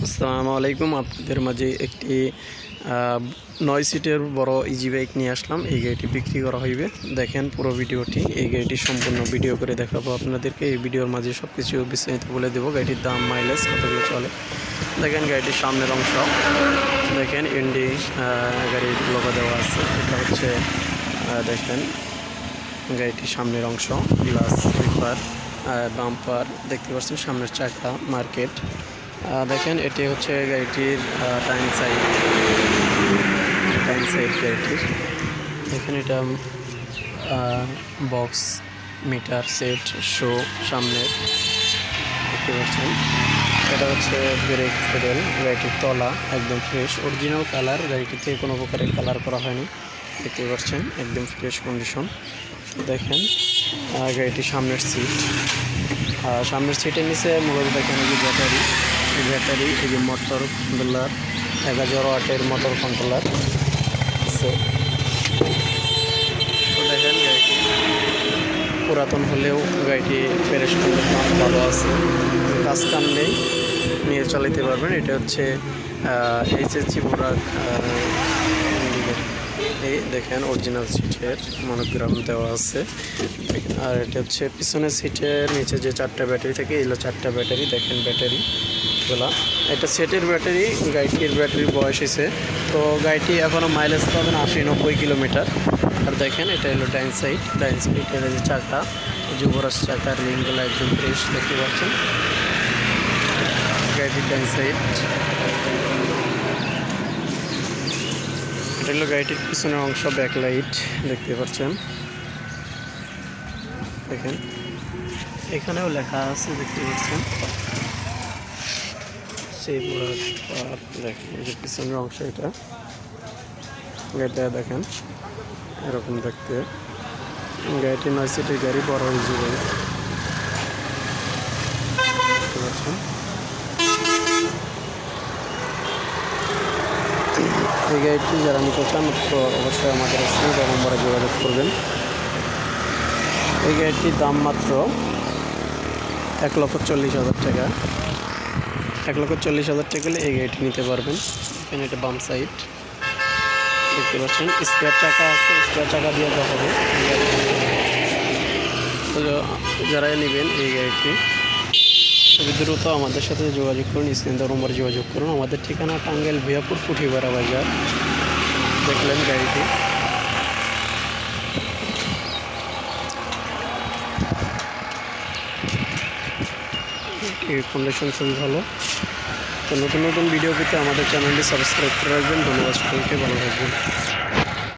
আসসালামু আলাইকুম। আপনাদের মাঝে একটি নয় সিটের বড় ইজি বাইক নিয়ে আসলাম। এই গাড়িটি বিক্রি করা হইবে। দেখেন পুরো ভিডিওটি। এই গাড়িটি সম্পূর্ণ ভিডিও করে দেখাবো আপনাদেরকে। এই ভিডিওর মাঝে সব কিছু বিস্তারিত বলে দেবো। গাড়িটির দাম মাইলেজ কতগুলো চলে। দেখেন গাড়িটির সামনের অংশ। দেখেন ইন্ডি গাড়ির লোগো দেওয়া আছে। এটা হচ্ছে দেখেন গাড়িটির সামনের অংশ। গ্লাস স্লিপার বাম্পার দেখতে পাচ্ছেন সামনের চাকা মার্কেট দেখেন, এটি হচ্ছে গাড়িটির টাইম সাইড। টাইম সাইড গাড়িটির দেখেন, এটা বক্স, মিটার, সেট, শো সামনের দেখতে পাচ্ছেন, এটা হচ্ছে ব্রেক ফেডেল। গাড়িটির তলা, একদম ফ্রেশ অরিজিনাল কালার গাড়িটিতে কোনো প্রকারের কালার করা হয়নি। দেখতে পাচ্ছেন, একদম ফ্রেশ কন্ডিশন দেখেন গাড়িটির সামনের সিট সামনের সিটের নিচে মূলত দেখেন যে ব্যাটারি ব্যাটারি এই যে মোটর কন্ট্রোলার এক হাজার ওয়াটের মোটর কন্ট্রোলার তো দেখেন গাড়িটি। পুরাতন হলেও গাড়িটি ফ্রেশ কন্ডিশন ভালো আছে। কাজ কাম নেই নিয়ে চালাতে পারবেন। এটা হচ্ছে এইচএসজি বোরাক এই দেখেন অরিজিনাল সিটের মনোগ্রাম দেওয়া আছে। আর এটা হচ্ছে পিছনের সিটের নিচে যে চারটা ব্যাটারি থাকে এগুলো চারটা ব্যাটারি দেখেন ব্যাটারি এগুলা এটা সেটের ব্যাটারি, গাড়িটির ব্যাটারির বয়স হয়েছে। তো গাড়িটি এখনও মাইলেজ পাবেন আশি নব্বই কিলোমিটার। আর দেখেন, এটা হলো ডাইন সাইড। ডাইন সাইডের যে চাকা যুবরাজ চাকার লিঙ্কগুলো একদম ফ্রেশ দেখতে পাচ্ছেন? গাড়িটির ডাইন সাইড। এটা হলো গাড়িটির পিছনের অংশ ব্যাকলাইট দেখতে পাচ্ছেন? দেখেন। এখানেও লেখা আছে, দেখতে পাচ্ছেন? পিছনের অংশ এটা গাড়িটা দেখেন এরকম দেখতে। গাড়িটি নয় গাড়ি বড় হয়েছে এই গাড়িটি যারা নিতে চান অবশ্যই আমাদের স্ক্রিন নম্বরে যোগাযোগ করবেন। এই গাড়িটির দাম মাত্র এক লক্ষ চল্লিশ হাজার টাকা। এক লক্ষ চল্লিশ হাজার টাকা হলে এই গাড়িটি নিতে পারবেন। এখানে এটা বাম সাইড দেখতে পাচ্ছেন স্কোয়ার চাকা আছে স্কোয়ার চাকা দিয়ে দেওয়া হবে এই গাড়িটি। তো যারা নেবেন এই গাড়িটি, খুবই দ্রুত আমাদের সাথে যোগাযোগ করুন, স্ক্রিন নম্বরে যোগাযোগ করুন। আমাদের ঠিকানা টাঙ্গাইল ভিয়াপুর পুঠিপাড়া বাজার। দেখলেন গাড়িটি। এই কন্ডিশন খুবই ভালো। তো নতুন নতুন ভিডিও পেতে আমাদের চ্যানেলটি সাবস্ক্রাইব করে রাখবেন। ধন্যবাদ সকলকে, ভালো থাকবেন।